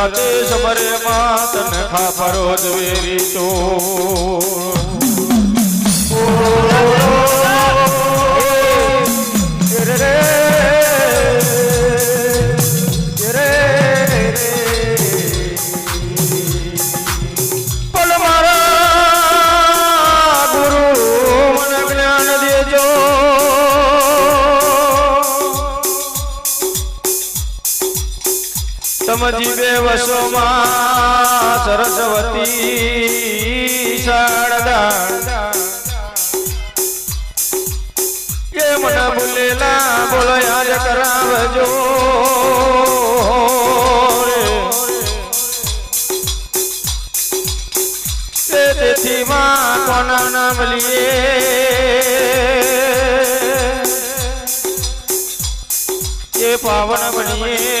રાતે સમરે માં તને ખાપરો જ વેરી તો. સમજી બે વસોમાં સરસ્વતી શારદા. કે મને ભૂલેલા બોલો યાદ કરાવજો. તેથી પાવન બનીએ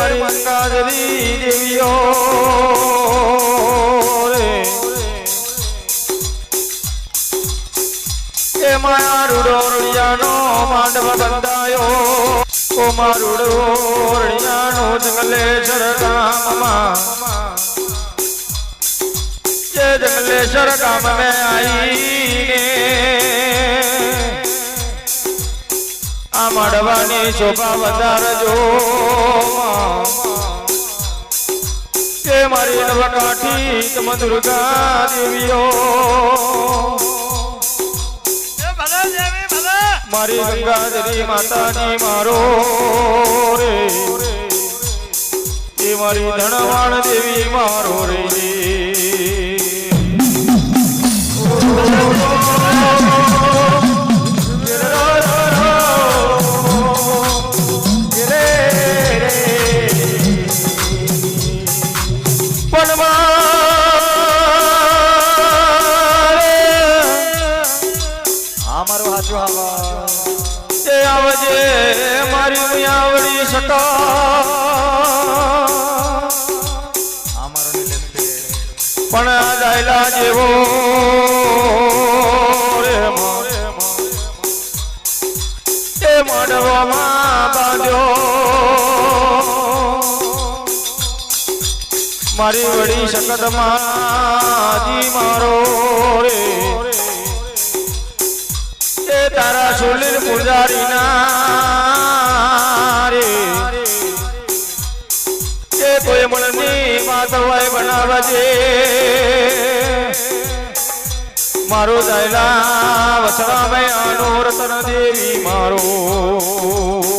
મારી મંગાદરી દેવીઓ કે મારું ડોરડિયાનો માંડવ બંધાયો. ઓ મારું ડોરડિયાનો જંગલેશ્વર ગામમાં. જે જંગલેશ્વર ગામ મેં આવીને માડવાની શોભા વધારજો. કે મારી નવકાઠી તમ દુર્ગા દેવીઓ. મારી ગંગાધરી માતાજી મારો રે. એ મારી ધનવાણ દેવી મારો રે. મારી મારો નિલેશભાઈ. પણ આ દાયલા જેવો એ મડવામાં બાંધ્યો. મારી વડી શકત માજી મારો રે. એ તારા સુલીલ પૂજારીના બનાવજે મારો દાયલા વસરામય આનો રતન દેવી મારો.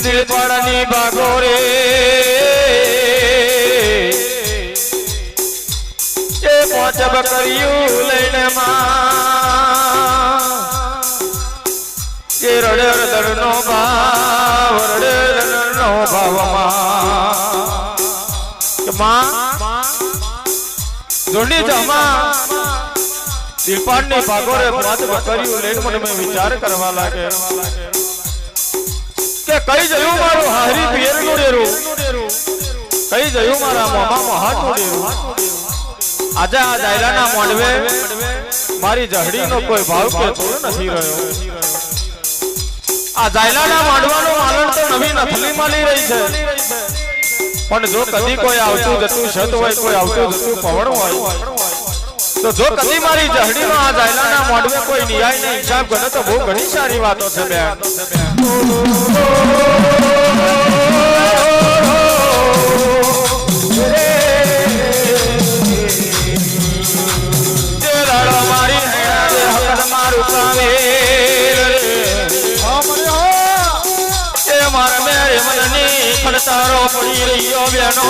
ભાગો રે એ પાંચ કર્યું લઈને માં. એ રડે રડનો ભાવ, રડે રડનો ભાવમાં માં. જોડી જમા દિલપાડની ભાગોરે પાંચ કર્યું લઈને મને વિચાર કરવા લાગે કે કઈ જયું મારું? હારી પિયરનું ડેરું. કઈ જયું મારા મોમાં? હાથનું ડેરું. આજે આ દાયરાના મોંડવે મારી જહડીનો કોઈ ભાવ કે થોડો નથી રહ્યો. આ જાયલાના માંડવાનું માલણ તો નવી નથલી મળી રહી છે. પણ જો કદી કોઈ આવતું જતું, છત હોય, કોઈ આવતું જતું, પવન હોય જો કદી મારી જહડીમાં આ જાયલાના મોઢવે કોઈ ન્યાય ને હિસાબ કરે તો બહુ ઘણી સારી વાતો છે બે મારું કાવે ખડતારો પડી બેનો.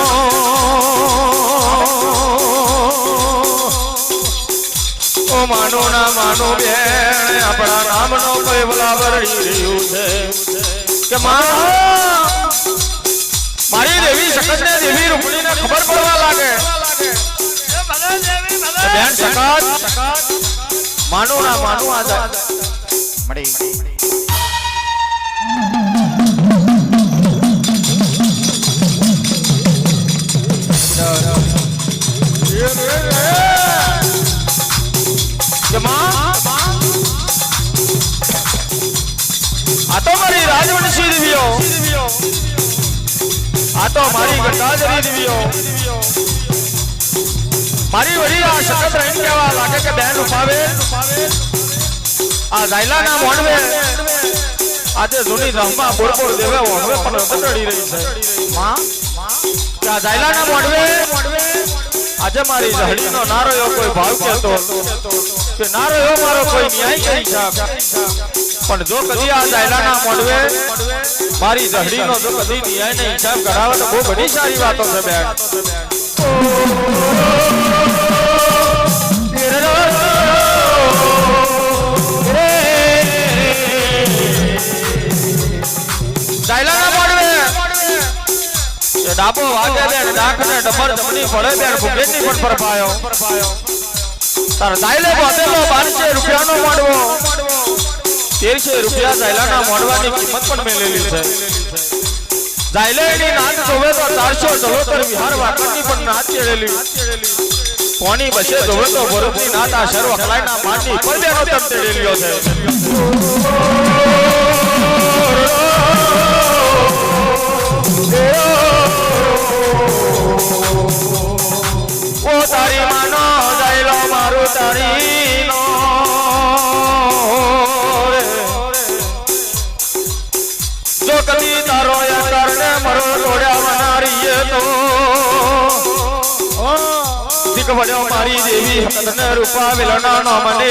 ઓ માનો ના માનો બેન, આપણા નામનો કોઈ બરાબર રહ્યું છે. કે માં મારી દેવી શકત દેવી રૂપણીને ખબર પડવા લાગે. બેન સખત માનો ના માનો આ મળી. આ તો મારી રાજવંશી દેવીઓ. આ તો મારી ગટાજરી દેવીઓ. મારી વડી આ શકત રહીને કહેવા લાગે કે બેન ઉપાવે આ ઝાયલાના મોણવે આજે જૂની રમમાં બોર બોર દેવે ઓણવે પણ બદડી રહી છે. માં આ ઝાયલાના મોણવે આજે મારી જહડીનો નારો એવો કોઈ ભાવ કહેતો કે નારો એવો મારો કોઈ ન્યાય કરી પણ જો કદી આ ઝાયલાના મોડવે મારી જહડીનો જો કદી ન્યાયને હિસાબ કરાવે તો બહુ ઘણી સારી વાતો છે બેન. ડાબો વાગે બેન ડાખ ને ડબર જમની પડે બેન ભૂગેની પણ પરપાયો તાર દાયલે બાંધેલો, બારસે રૂપિયાનો મોડવો તેરસે રૂપિયા દાયલાના મોડવાની કિંમત પણ મેલેલી છે. દાયલેની નાદ જોવે તો ચારસો ચલોતર વિહાર વાકડની પણ નાદ ચેડેલી કોની બસે જોવે તો ભરતની નાતા સર્વ કલાઈના માની પર બેનો તમ તેડેલીઓ છે. ઓ તારી માનો જાયલો મારું તારી નો. જો કદી તારો યાર ને મરો તોડ્યા મનારીએ તો. દીક વડ્યો મારી દેવી હકતને રૂપા વિલના નો મને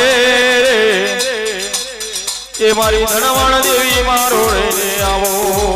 એ મારી ધનવાણ દેવી મારો રે આવો.